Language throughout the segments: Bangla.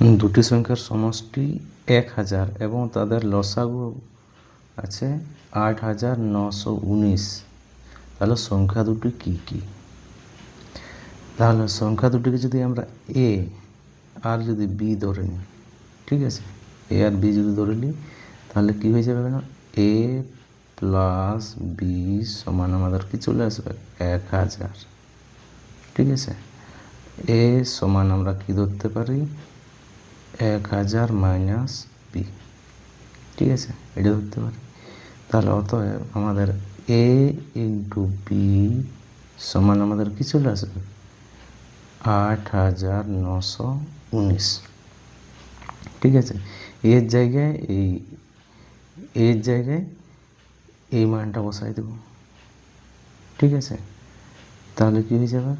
দুটি সংখ্যার সমষ্টি এক হাজার এবং তাদের লসাগু আছে আট হাজার নশো উনিশ। তাহলে সংখ্যা দুটি কি কি? তাহলে সংখ্যা দুটিকে যদি আমরা এ আর যদি বি ধরে নিই, ঠিক আছে? এ আর বি যদি ধরে নিই, তাহলে কি হয়ে যাবে না? এ প্লাস বি সমান আমাদের কি চলে আসবে? এক হাজার। ঠিক আছে? এ সমান আমরা কি ধরতে পারি? এক হাজার মাইনাস বি ঠিক আছে? এটা ধরতে পারি। তাহলে অতএব আমাদের এ ইন্টু বি সমান আমাদের কি চলে আসবে? আট হাজার নশো উনিশ। ঠিক আছে? এর জায়গায় এই এর জায়গায় এই মানটা বসাই দেব। ঠিক আছে? তাহলে কি হয়ে যাবে?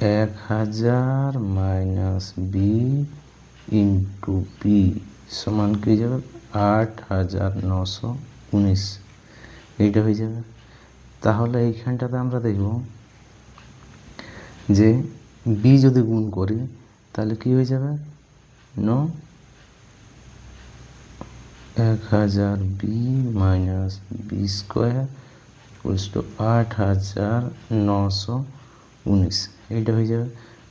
এক হাজার মাইনাস বি ইন্টু বি সমান কি যাবে? আট হাজার নশো উনিশ। এইটা হয়ে যাবে। তাহলে এইখানটাতে আমরা দেখব যে বি যদি গুণ করি, তাহলে কি হয়ে যাবে? ন? এক হাজার বি মাইনাস বি স্কোয়ার আট হাজার নশো উনিশ। এইটা হয়ে যাবে।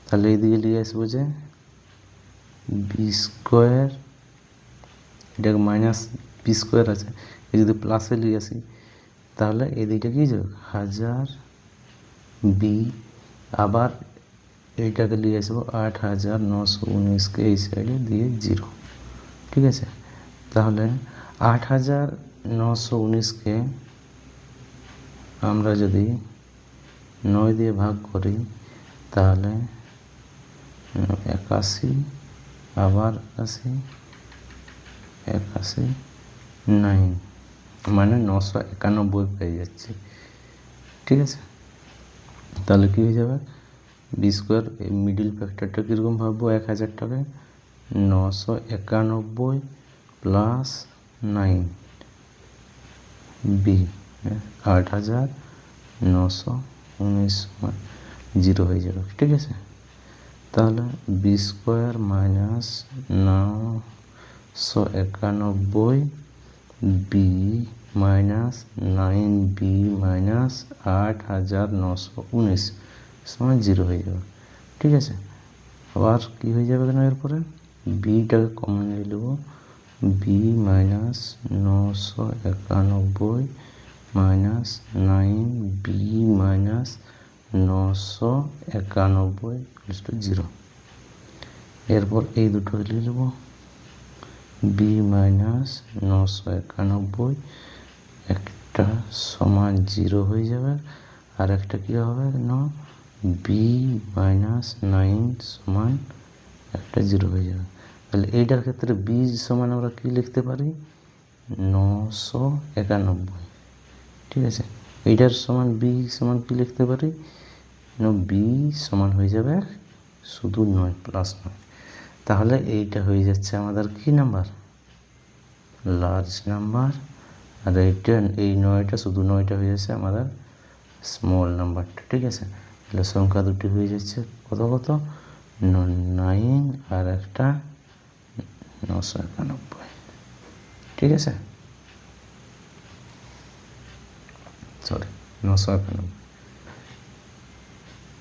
তাহলে এইদিকে নিয়ে আসব যে বি স্কোয়ার এটাকে মাইনাস বি স্কোয়ার আছে। এই যদি প্লাসে নিয়ে আসি, তাহলে এই দিকটা কি যাবে? হাজার বি আবার এইটাকে নিয়ে আসব আট হাজার নশো উনিশকে এই সাইডে দিয়ে জিরো ঠিক আছে? তাহলে আট হাজার নশো উনিশকে আমরা যদি নয় দিয়ে ভাগ করি, তাহলে একাশি আবার একাশি একাশি নাইন মানে নশো একানব্বই পেয়ে যাচ্ছে। ঠিক আছে? তাহলে কী হয়ে যাবে? বি স্কোয়ার মিডিল ফ্যাক্টরটা কীরকম ভাববো? এক হাজার টাকায় নশো একানব্বই প্লাস নাইন বি আট হাজার নশো উনিশ জিরো হয়ে যাবে। ঠিক আছে? তাহলে বি স্কোয়ার মাইনাস নশো একানব্বই B minus nine B minus আট হাজার নশো উনিশ সমান জিরো হয়ে যাবে। ঠিক আছে? আবার কী হয়ে যাবে কেন এরপরে? বিটাকে কমন নিয়ে নেব বি মাইনাস নশো একানব্বই মাইনাস নাইন বি মাইনাস নশো একানব্বই টু জিরো। এরপর এই দুটো লিখে নেব। বি মাইনাস নশো একানব্বই, একটা সমান জিরো হয়ে যাবে। আর একটা কী হবে? না, বি মাইনাস নাইন সমান একটা জিরো হয়ে যাবে। তাহলে এইটার ক্ষেত্রে বি সমান আমরা কী লিখতে পারি? নশো একানব্বই। ঠিক আছে? এইটার সমান বি সমান কী লিখতে পারি? বি সমান হয়ে যাবে শুধু নয় প্লাস নয়। তাহলে এইটা হয়ে যাচ্ছে আমাদের কি নাম্বার লার্জ নাম্বার আর এইটা এই নয়টা, শুধু নয়টা হয়ে যাচ্ছে আমাদের স্মল নাম্বারটা ঠিক আছে? তাহলে সংখ্যা দুটি হয়ে যাচ্ছে কত কত? নাইন আর একটা নশো একানব্বই, ঠিক আছে? সরি নশো একানব্বই।